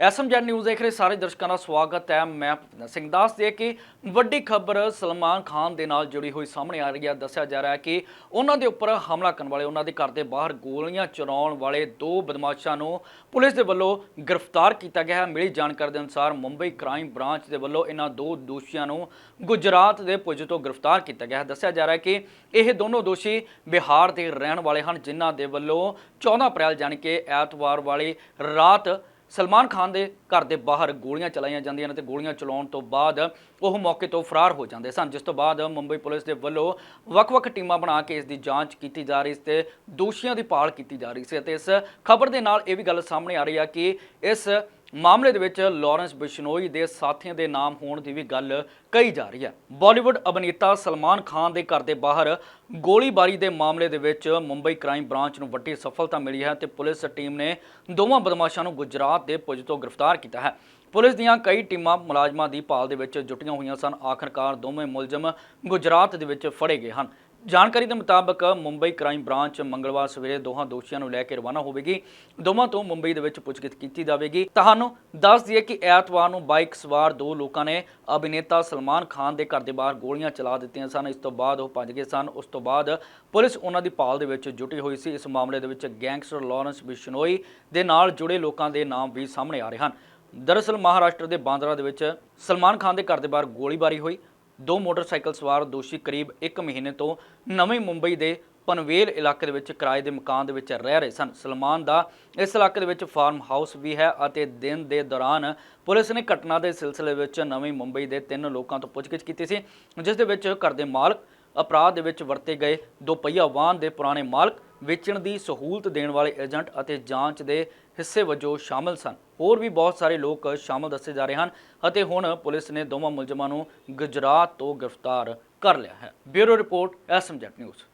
SMZ news ਦੇਖ ਰਹੇ ਸਾਰੇ ਦਰਸ਼ਕਾਂ ਦਾ ਸਵਾਗਤ ਹੈ। ਮੈਂ ਭੁਪਿੰਦਰ ਸਿੰਘ ਦਾਸ ਦੇ ਕਿ ਵੱਡੀ ਖਬਰ ਸਲਮਾਨ ਖਾਨ ਦੇ ਨਾਲ ਜੁੜੀ ਹੋਈ ਸਾਹਮਣੇ ਆ ਰਹੀ ਹੈ। ਦੱਸਿਆ ਜਾ ਰਿਹਾ ਹੈ ਕਿ ਉਹਨਾਂ ਦੇ ਉੱਪਰ ਹਮਲਾ ਕਰਨ ਵਾਲੇ ਉਹਨਾਂ ਦੇ ਘਰ ਦੇ ਬਾਹਰ ਗੋਲੀਆਂ ਚਲਾਉਣ ਵਾਲੇ ਦੋ ਬਦਮਾਸ਼ਾਂ ਨੂੰ ਪੁਲਿਸ ਦੇ ਵੱਲੋਂ ਗ੍ਰਿਫਤਾਰ ਕੀਤਾ ਗਿਆ ਹੈ। ਮਿਲੀ ਜਾਣਕਾਰੀ ਦੇ ਅਨੁਸਾਰ ਮੁੰਬਈ ਕ੍ਰਾਈਮ ਬ੍ਰਾਂਚ ਦੇ ਵੱਲੋਂ ਇਹਨਾਂ ਦੋ ਦੋਸ਼ੀਆਂ ਨੂੰ ਗੁਜਰਾਤ ਦੇ ਪੁਜ ਤੋਂ ਗ੍ਰਿਫਤਾਰ ਕੀਤਾ ਗਿਆ ਹੈ। ਦੱਸਿਆ ਜਾ ਰਿਹਾ ਹੈ ਕਿ ਇਹ ਦੋਨੋਂ ਦੋਸ਼ੀ ਬਿਹਾਰ ਦੇ ਰਹਿਣ ਵਾਲੇ ਹਨ, ਜਿਨ੍ਹਾਂ ਦੇ ਵੱਲੋਂ 14 ਅਪ੍ਰੈਲ ਜਾਣੀ ਕਿ ਐਤਵਾਰ ਵਾਲੀ ਰਾਤ ਸਲਮਾਨ ਖਾਨ ਦੇ ਘਰ ਦੇ ਬਾਹਰ ਗੋਲੀਆਂ ਚਲਾਈਆਂ ਜਾਂਦੀਆਂ ਨੇ ਤੇ ਗੋਲੀਆਂ ਚਲਾਉਣ ਤੋਂ ਬਾਅਦ ਉਹ ਮੌਕੇ ਤੋਂ ਫਰਾਰ ਹੋ ਜਾਂਦੇ ਸਨ, ਜਿਸ ਤੋਂ ਬਾਅਦ ਮੁੰਬਈ ਪੁਲਿਸ ਦੇ ਵੱਲੋਂ ਵੱਖ-ਵੱਖ ਟੀਮਾਂ ਬਣਾ ਕੇ ਇਸ ਦੀ ਜਾਂਚ ਕੀਤੀ ਜਾ ਰਹੀ ਸੀ ਤੇ ਦੋਸ਼ੀਆਂ ਦੀ ਭਾਲ ਕੀਤੀ ਜਾ ਰਹੀ ਸੀ ਅਤੇ ਇਸ ਖਬਰ ਦੇ ਨਾਲ ਇਹ ਵੀ ਗੱਲ ਸਾਹਮਣੇ ਆ ਰਹੀ ਹੈ ਕਿ ਇਸ ਮਾਮਲੇ ਦੇ ਵਿੱਚ ਲਾਰੈਂਸ ਬਿਸ਼ਨੋਈ ਦੇ ਸਾਥੀਆਂ ਦੇ ਨਾਮ ਹੋਣ ਦੀ ਵੀ ਗੱਲ ਕਹੀ ਜਾ ਰਹੀ ਹੈ। ਬਾਲੀਵੁੱਡ ਅਭਿਨੇਤਾ ਸਲਮਾਨ ਖਾਨ ਦੇ ਘਰ ਦੇ ਬਾਹਰ ਗੋਲੀਬਾਰੀ ਦੇ ਮਾਮਲੇ ਦੇ ਵਿੱਚ ਮੁੰਬਈ ਕ੍ਰਾਈਮ ਬ੍ਰਾਂਚ ਨੂੰ ਵੱਡੀ ਸਫਲਤਾ ਮਿਲੀ ਹੈ ਤੇ ਪੁਲਿਸ ਟੀਮ ਨੇ ਦੋਵਾਂ ਬਦਮਾਸ਼ਾਂ ਨੂੰ ਗੁਜਰਾਤ ਦੇ ਪੁਜ ਤੋਂ ਗ੍ਰਿਫਤਾਰ ਕੀਤਾ ਹੈ। ਪੁਲਿਸ ਦੀਆਂ ਕਈ ਟੀਮਾਂ ਮੁਲਾਜ਼ਮਾਂ ਦੀ ਭਾਲ ਦੇ ਵਿੱਚ ਜੁਟੀਆਂ ਹੋਈਆਂ ਸਨ। ਆਖਰਕਾਰ ਦੋਵੇਂ ਮੁਲਜ਼ਮ ਗੁਜਰਾਤ ਦੇ ਵਿੱਚ ਫੜੇ ਗਏ ਹਨ। ਜਾਣਕਾਰੀ ਦੇ ਮੁਤਾਬਕ ਮੁੰਬਈ ਕ੍ਰਾਈਮ ਬ੍ਰਾਂਚ ਮੰਗਲਵਾਰ ਸਵੇਰੇ ਦੋਹਾਂ ਦੋਸ਼ੀਆਂ ਨੂੰ ਲੈ ਕੇ ਰਵਾਨਾ ਹੋਵੇਗੀ। ਦੋਵਾਂ ਤੋਂ ਮੁੰਬਈ ਦੇ ਵਿੱਚ ਪੁੱਛਗਿੱਛ ਕੀਤੀ ਜਾਵੇਗੀ। ਤੁਹਾਨੂੰ ਦੱਸ ਦਈਏ ਕਿ ਐਤਵਾਰ ਨੂੰ ਬਾਈਕ ਸਵਾਰ ਦੋ ਲੋਕਾਂ ਨੇ ਅਭਿਨੇਤਾ ਸਲਮਾਨ ਖਾਨ ਦੇ ਘਰ ਦੇ ਬਾਹਰ ਗੋਲੀਆਂ ਚਲਾ ਦਿੱਤੀਆਂ ਸਨ। ਇਸ ਤੋਂ ਬਾਅਦ ਉਹ ਭੱਜ ਗਏ ਸਨ। ਉਸ ਤੋਂ ਬਾਅਦ ਪੁਲਿਸ ਉਹਨਾਂ ਦੀ ਭਾਲ ਦੇ ਵਿੱਚ ਜੁਟੀ ਹੋਈ ਸੀ। ਇਸ ਮਾਮਲੇ ਦੇ ਵਿੱਚ ਗੈਂਗਸਟਰ ਲਾਰੈਂਸ ਬਿਸ਼ਨੋਈ ਦੇ ਨਾਲ ਜੁੜੇ ਲੋਕਾਂ ਦੇ ਨਾਮ ਵੀ ਸਾਹਮਣੇ ਆ ਰਹੇ ਹਨ। ਦਰਅਸਲ ਮਹਾਰਾਸ਼ਟਰ ਦੇ ਬਾਂਦਰਾ ਦੇ ਵਿੱਚ ਸਲਮਾਨ ਖਾਨ ਦੇ ਘਰ ਦੇ ਬਾਹਰ ਗੋਲੀਬਾਰੀ ਹੋਈ। ਦੋ ਮੋਟਰਸਾਈਕਲ ਸਵਾਰ ਦੋਸ਼ੀ ਕਰੀਬ 1 ਮਹੀਨੇ ਤੋਂ ਨਵੀਂ ਮੁੰਬਈ ਦੇ ਪਨਵੇਲ ਇਲਾਕੇ ਦੇ ਵਿੱਚ ਕਿਰਾਏ ਦੇ ਮਕਾਨ ਦੇ ਵਿੱਚ ਰਹਿ ਰਹੇ ਸਨ। ਸਲਮਾਨ ਦਾ ਇਸ ਇਲਾਕੇ ਦੇ ਵਿੱਚ ਫਾਰਮ ਹਾਊਸ ਵੀ ਹੈ ਅਤੇ ਦਿਨ ਦੇ ਦੌਰਾਨ ਪੁਲਿਸ ਨੇ ਘਟਨਾ ਦੇ ਸਿਲਸਿਲੇ ਵਿੱਚ ਨਵੀਂ ਮੁੰਬਈ ਦੇ ਤਿੰਨ ਲੋਕਾਂ ਤੋਂ ਪੁੱਛਗਿੱਛ ਕੀਤੀ ਸੀ, ਜਿਸ ਦੇ ਵਿੱਚ ਘਰ ਦੇ ਮਾਲਕ, ਅਪਰਾਧ ਦੇ ਵਿੱਚ ਵਰਤੇ ਗਏ ਦੋ ਪਹੀਆ ਵਾਹਨ ਦੇ ਪੁਰਾਣੇ ਮਾਲਕ ਵੇਚਣ ਦੀ ਸਹੂਲਤ ਦੇਣ ਵਾਲੇ ਏਜੰਟ ਅਤੇ ਜਾਂਚ ਦੇ ਹਿੱਸੇ ਵਜੋਂ ਸ਼ਾਮਲ ਸਨ। ਹੋਰ ਵੀ ਬਹੁਤ ਸਾਰੇ ਲੋਕ ਸ਼ਾਮਲ ਦੱਸੇ ਜਾ ਰਹੇ ਹਨ ਅਤੇ ਹੁਣ ਪੁਲਿਸ ਨੇ ਦੋਵਾਂ ਮੁਲਜ਼ਮਾਂ ਨੂੰ ਗੁਜਰਾਤ ਤੋਂ ਗ੍ਰਿਫਤਾਰ ਕਰ ਲਿਆ ਹੈ। ਬਿਊਰੋ ਰਿਪੋਰਟ ਐਸਐਮਜੈਟ ਨਿਊਜ਼।